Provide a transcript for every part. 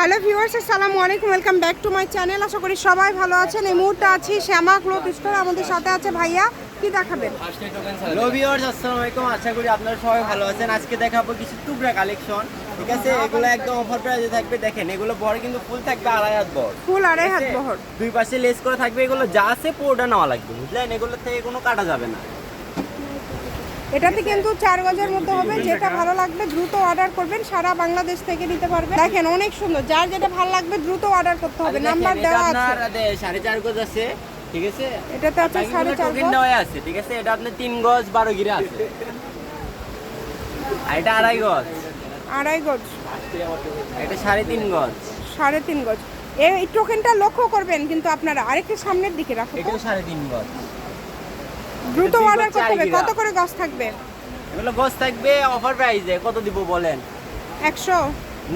Hello viewers আসসালামু আলাইকুম welcome back to my channel. আশা করি সবাই ভালো আছেন। এই মুহূর্তে আছি শ্যামা ক্লোথ স্টোর আমাদের সাথে আছে ভাইয়া। কি দেখাবেন? হ্যালো ভিউয়ার্স আসসালামু আলাইকুম। আশা করি আপনারা সবাই ভালো আছেন। আজকে দেখাবো কিছু টুকরা কালেকশন ঠিক আছে? এগুলো একদম অফার প্রাইসে থাকবে। দেখেন এগুলো বড় কিন্তু ফুল থাকবে আড়াই হাত বড় ফুল আড়াই হাত বহর। দুই পাশে লেস করে থাকবে। এগুলো যা আছে পুরোটা নেওয়া লাগবে। বুঝলেন? এগুলো থেকে কোনো কাটা যাবে না। এটাতে কিন্তু চার গজের মতো হবে যেটা ভালো লাগবে দ্রুত অর্ডার করবেন সারা বাংলাদেশ থেকে নিতে পারবেন। দেখেন অনেক সুন্দর। যার যেটা ভালো লাগবে দ্রুত অর্ডার করতে হবে। নাম্বার দেওয়া আছে। সাড়ে চার গজ আছে ঠিক আছে? এটাতে আছে সাড়ে চার গজ। আছে ঠিক আছে? এটা আপনি তিন গজ বারো গিরে আছে। আর এটা আড়াই গজ। আড়াই গজ। এটা সাড়ে তিন গজ। সাড়ে তিন গজ। এই টোকেনটা লক্ষ্য করবেন কিন্তু আপনারা আরেকটু সামনের দিকে রাখো তো। এটাও সাড়ে তিন গজ। দ্রুত অর্ডার করতে হবে। কত করে গজ থাকবে? এগুলো গজ থাকবে অফার প্রাইসে কত দিব বলেন? একশো?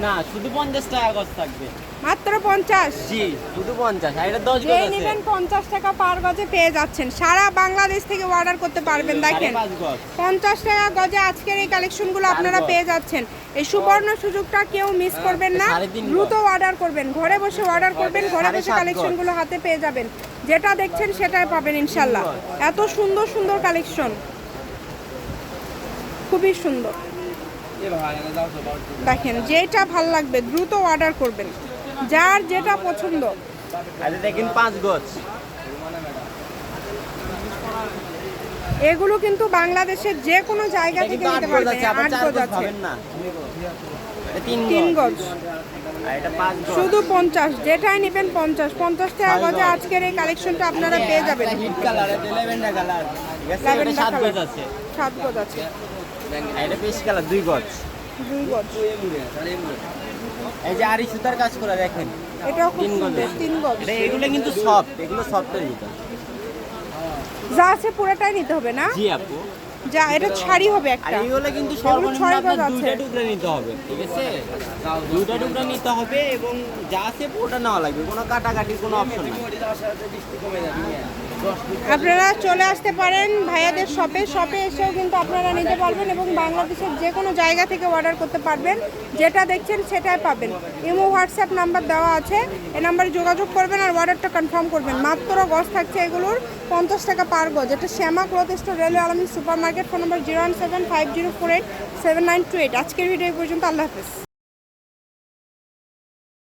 না শুধু পঞ্চাশ টাকা গজ থাকবে। মাত্র পঞ্চাশ? জি শুধু পঞ্চাশ আর এটা দশ যে গজ আছে। নেবেন পঞ্চাশ টাকা পার গজে পেয়ে যাচ্ছেন। সারা বাংলাদেশ থেকে অর্ডার করতে পারবেন দেখেন। পাঁচ গজ। পঞ্চাশ টাকা গজে আজকের এই কালেকশনগুলো আপনারা পেয়ে যাচ্ছেন। এই সুবর্ণ সুযোগটা কেউ মিস করবেন না। দ্রুত অর্ডার করবেন। ঘরে বসে অর্ডার করবেন ঘরে বসে কালেকশনগুলো হাতে পেয়ে যাবেন। যেটা দেখছেন সেটাই পাবেন ইনশাল্লাহ। এত সুন্দর সুন্দর কালেকশন খুবই সুন্দর। দেখেন যেটা ভালো লাগবে দ্রুত অর্ডার করবেন। যার যেটা পছন্দ। দেখেন পাঁচ গজ। এগুলো কিন্তু বাংলাদেশের যে কোনো জায়গা থেকে নিতে পারবেন। আট গজ আছে। তিন গজ। শুধু পঞ্চাশ যেটাই নেবেন পঞ্চাশ। পঞ্চাশ টাকা গজে আজকের এই কালেকশনটা আপনারা পেয়ে যাবেন। সাত গজ আছে। সাত গজ আছে। এটা পেশ কালার দুই গজ। দুই গজ। এই যে আরি সুতার কাজ করে দেখেন এটাও খুব সুন্দর তিন গজ। এগুলো কিন্তু সফট এগুলো সফটের ভিতর। যা আছে পুরোটাই নিতে হবে না? জি আপু। যা এটা ছাড়ি হবে একটা। হলে কিন্তু সর্বনিম্ন। দুইটা টুকরা নিতে হবে ঠিক আছে? দুইটা টুকরা নিতে হবে এবং যা আছে পুরোটা নেওয়া লাগবে কোনো কাটাকাটির কোনো অপশন নেই। আপনারা চলে আসতে পারেন ভাইয়াদের শপে। শপে এসেও কিন্তু আপনারা নিতে পারবেন এবং বাংলাদেশের যে কোনো জায়গা থেকে অর্ডার করতে পারবেন। যেটা দেখছেন সেটাই পাবেন। ইমো হোয়াটসঅ্যাপ নাম্বার দেওয়া আছে। এ নাম্বারে যোগাযোগ করবেন আর অর্ডারটা কনফার্ম করবেন। মাত্র গজ থাকছে এগুলোর পঞ্চাশ টাকা পার গজ। এটা শ্যামা ক্লথ স্টোর রেলওয়ে আলমী super market phone number zero one seven five zero four eight seven nine two eight আজকের ভিডিও পর্যন্ত। আল্লাহ হাফেজ।